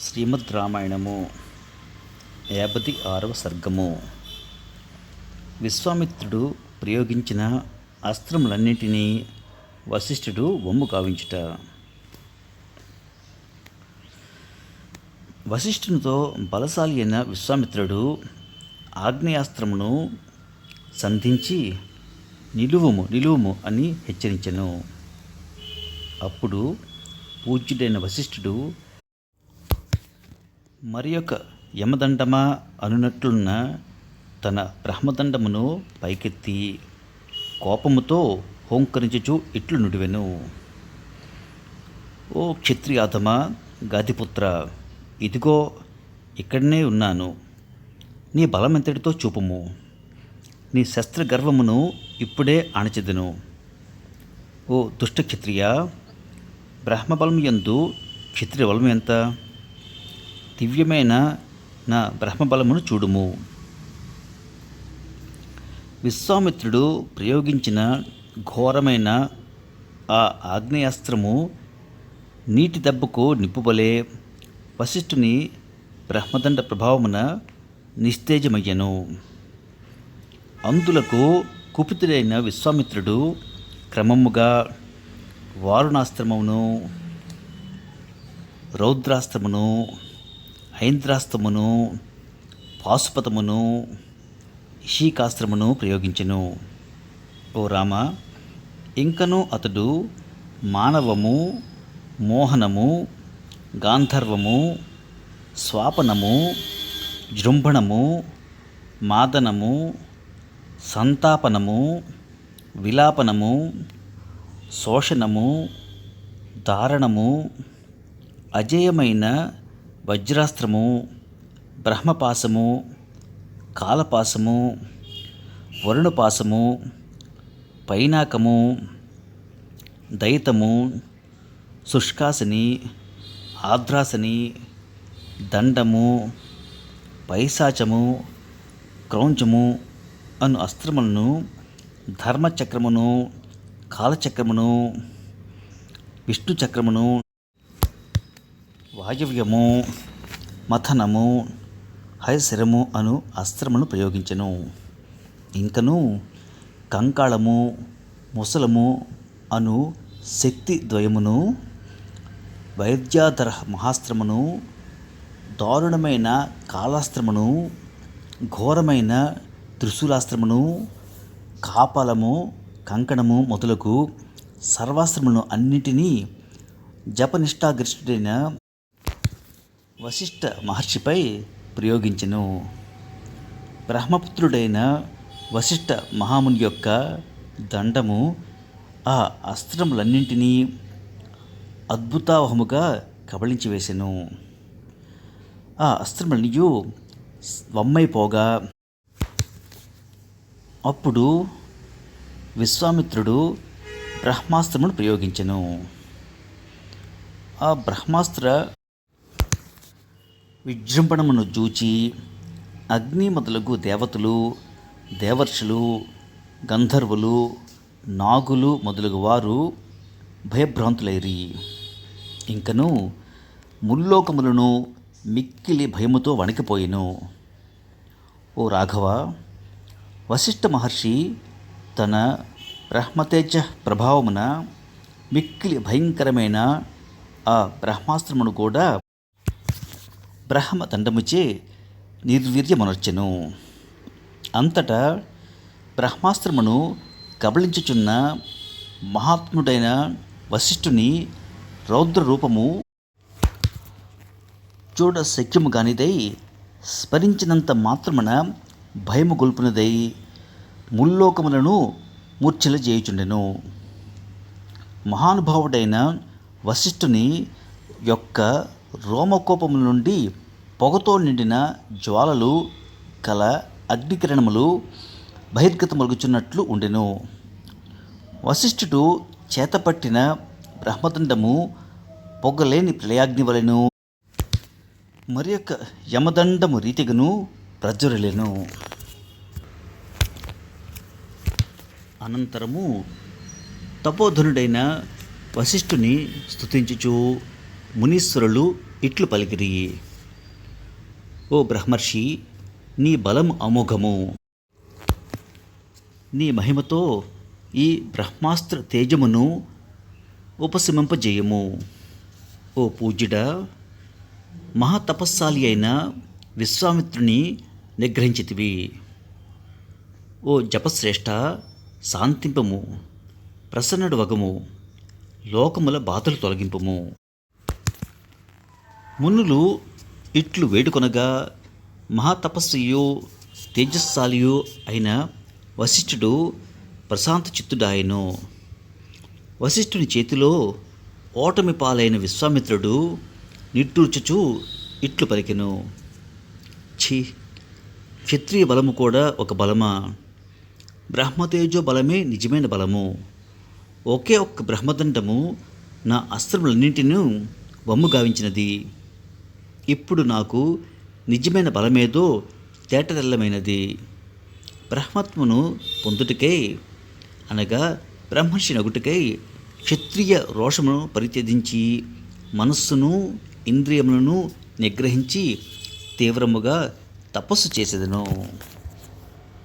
శ్రీమద్ రామాయణము యాభై ఆరవ సర్గము. విశ్వామిత్రుడు ప్రయోగించిన అస్త్రములన్నింటినీ వశిష్ఠుడు వమ్ము కావించుట. వశిష్ఠునితో బలశాలి అయిన విశ్వామిత్రుడు ఆగ్నేయాస్త్రమును సంధించి నిలువుము నిలువుము అని హెచ్చరించెను. అప్పుడు పూజ్యుడైన వశిష్ఠుడు మరి యొక్క యమదండమా అనునట్లున్న తన బ్రహ్మదండమును పైకెత్తి కోపముతో హోంకరించుచు ఇట్లు నుడివెను. ఓ క్షత్రియాతమా గాదిపుత్ర ఇదిగో ఇక్కడనే ఉన్నాను. నీ బలమెంతటితో చూపుము. నీ శస్త్రగర్వమును ఇప్పుడే అణచెదను ఓ దుష్ట క్షత్రియ బ్రహ్మబలం యందు క్షత్రియ బలం ఎంత? దివ్యమైన నా బ్రహ్మబలమును చూడుము. విశ్వామిత్రుడు ప్రయోగించిన ఘోరమైన ఆ ఆగ్నేయాస్త్రము నీటి దెబ్బకు నిప్పుబలే వశిష్ఠుని బ్రహ్మదండ ప్రభావమున నిస్తేజమయ్యను. అందులకు కుపితుడైన విశ్వామిత్రుడు క్రమముగా వారుణాస్త్రమును రౌద్రాస్త్రమును హైంద్రాస్త్రమును పాశుపతమును ఇషీకాస్త్రమును ప్రయోగించెను. ఓ రామ ఇంకను అతడు మానవము మోహనము గాంధర్వము స్వాపనము జృంభణము మాదనము సంతాపనము విలాపనము శోషణము దారణము అజేయమైన వజ్రాస్త్రము బ్రహ్మపాసము కాలపాసము వరుణపాసము పైనాకము దయితము శుష్కాసని ఆద్రాసని దండము పైశాచము క్రౌంచము అను అస్త్రములను ధర్మచక్రమును కాలచక్రమును విష్ణు చక్రమును వాయువ్యము మథనము హయశిరము అను అస్త్రమును ప్రయోగించెను. ఇంకను కంకాళము ముసలము అను శక్తి ద్వయమును వైద్యాధర మహాస్త్రమును దారుణమైన కాలాస్త్రమును ఘోరమైన త్రిశూలాస్త్రమును కాపాలము కంకణము మొదలగు సర్వాస్త్రములను అన్నిటినీ జపనిష్టాగరిష్ఠుడైన వశిష్ఠ మహర్షిపై ప్రయోగించెను. బ్రహ్మపుత్రుడైన వశిష్ఠ మహాముని యొక్క దండము ఆ అస్త్రములన్నింటినీ అద్భుతావహముగా కబళించి వేసెను. ఆ అస్త్రములనియు వమ్మైపోగా అప్పుడు విశ్వామిత్రుడు బ్రహ్మాస్త్రమును ప్రయోగించెను. ఆ బ్రహ్మాస్త్ర విజృంభణమును జూచి అగ్ని మొదలగు దేవతలు దేవర్షులు గంధర్వులు నాగులు మొదలగు వారు భయభ్రాంతులైరి. ఇంకను ముల్లోకములను మిక్కిలి భయముతో వణికిపోయిను. ఓ రాఘవ వశిష్ఠ మహర్షి తన బ్రహ్మతేజ ప్రభావమున మిక్కిలి భయంకరమైన ఆ బ్రహ్మాస్త్రమును కూడా బ్రహ్మ దండముచే నిర్వీర్యమనర్చెను. అంతటా బ్రహ్మాస్త్రమును కబళించుచున్న మహాత్ముడైన వశిష్ఠుని రౌద్ర రూపము చూడ శక్యము కానిదై స్మరించినంత మాత్రమున భయము గొల్పునదై ముల్లోకములను మూర్ఛల చేయుచుండెను మహానుభావుడైన వశిష్ఠుని యొక్క రోమకోపముల నుండి పొగతో నిండిన జ్వాలలు కల అగ్నికిరణములు బహిర్గతమలుగుచున్నట్లు ఉండెను. వశిష్ఠుడు చేతపట్టిన బ్రహ్మదండము పొగలేని ప్రళయాగ్ని వలెను మరి యొక్క యమదండము రీతిగను ప్రజ్వరలేను. అనంతరము తపోధనుడైన వశిష్ఠుని స్థుతించుచు మునీశ్వరులు ఇట్లు పలికిరి. ఓ బ్రహ్మర్షి నీ బలం అమోఘము. నీ మహిమతో ఈ బ్రహ్మాస్త్ర తేజమును ఉపశమింపజేయము. ఓ పూజ్యుడ మహాతపస్సాలి అయిన విశ్వామిత్రుని నిగ్రహించితివి. ఓ జపశ్రేష్ఠ శాంతింపము ప్రసన్నుడు వగము లోకముల బాధలు తొలగింపము. మునులు ఇట్లు వేడుకొనగా మహాతపస్వియో తేజస్సాలియో అయిన వశిష్ఠుడు ప్రశాంత చిత్తుడాయను. వశిష్ఠుని చేతిలో ఓటమి పాలైన విశ్వామిత్రుడు నిట్టూర్చుచు ఇట్లు పలికెను. ఛీ క్షత్రియ బలము కూడా ఒక బలమా? బ్రహ్మతేజో బలమే నిజమైన బలము. ఒకే ఒక్క బ్రహ్మదండము నా అస్త్రములన్నింటినీ వమ్ము గావించినది. ఇప్పుడు నాకు నిజమైన బలమేదో తేటతెల్లమైనది. బ్రహ్మత్వను పొందుటకై అనగా బ్రహ్మర్షి నగుటకై క్షత్రియ రోషమును పరిత్యజించి మనస్సును ఇంద్రియములను నిగ్రహించి తీవ్రముగా తపస్సు చేసేదను.